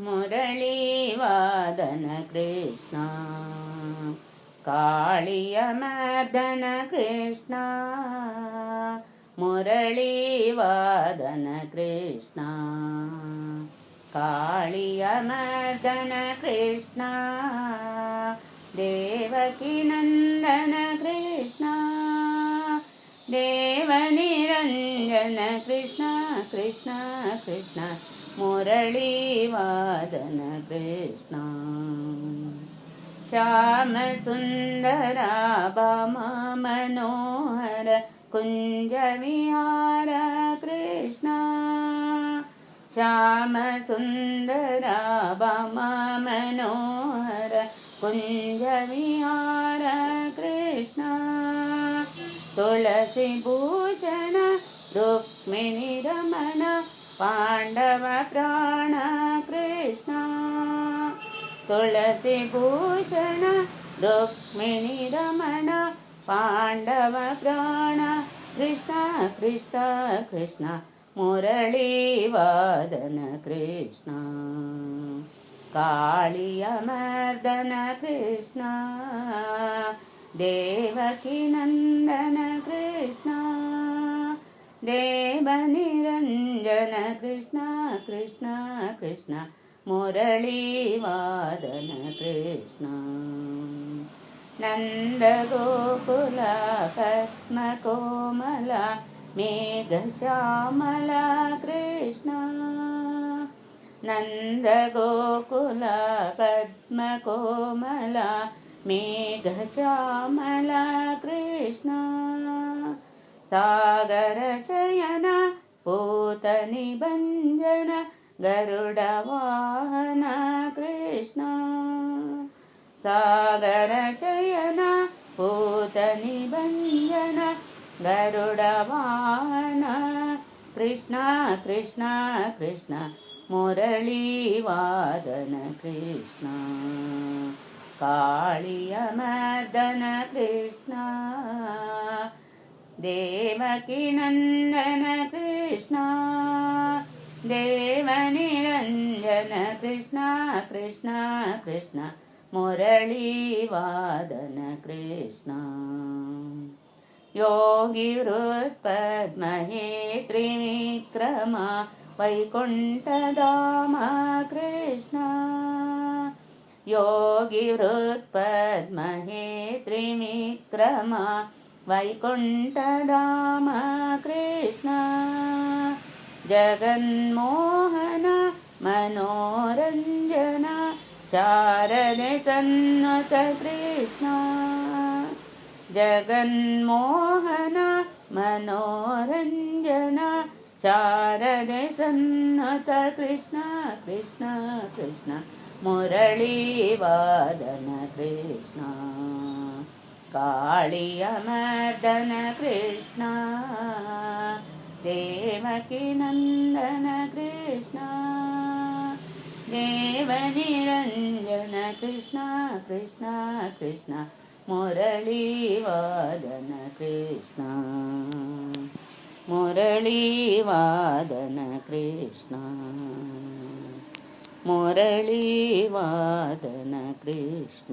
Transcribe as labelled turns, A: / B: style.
A: मुरळीवादन कृष्ण काळियमर्दन कृष्ण मुरळीवादन कृष्ण काळियमर्दन कृष्ण देवकीनन्दन कृष्ण देवनिरञ्जन कृष्ण कृष्ण कृष्ण मुरळीवादन कृष्ण श्यामसुन्दरा मनोहर कुञ्जविहार कृष्ण बाम मनोहर कुञ्जविहार कृष्ण तुलसीभूषण रुक्मिणिरमण पाण्डव प्राण कृष्ण तुलसीभूषण रुक्मिणिरमण पाण्डव प्राण कृष्ण कृष्ण कृष्ण मुरळीवादन कृष्ण काळियमर्दन कृष्ण देवकीनन्दन कृष्ण देवनिरञ्जन कृष्ण कृष्ण कृष्ण। मुरळीवादन कृष्ण। नन्दगोकुला पद्मकोमला मेघश्यामला कृष्ण। नन्दगोकुला पद्मकोमला मेघश्यामला कृष्ण। सागरशयन पूतनिभञ्जन गरुडवाहन कृष्ण। सागरशयन पूतनिभञ्जन गरुडवाहन कृष्ण कृष्ण कृष्ण। मुरळीवादन कृष्ण। काळियमर्दन कृष्ण देवकीनन्दन कृष्ण देवनिरञ्जन कृष्ण कृष्ण कृष्ण मुरळीवादन कृष्ण योगिवृत्पद्महे त्रिविक्रम वैकुण्ठधाम कृष्ण योगिवृत्पद्महे त्रिविक्रम वैकुण्ठधाम कृष्ण जगन्मोहन मनोरञ्जन शारदे सन्नुत कृष्ण। जगन्मोहन मनोरञ्जन शारदे सन्नुत कृष्ण कृष्ण कृष्ण। मुरळीवादन कृष्ण काळियमर्दन कृष्ण देवकीनन्दन कृष्ण कृष्ण कृष्ण कृष्ण मुरळीवादन कृष्ण मुरळीवादन कृष्ण मुरळीवादन कृष्ण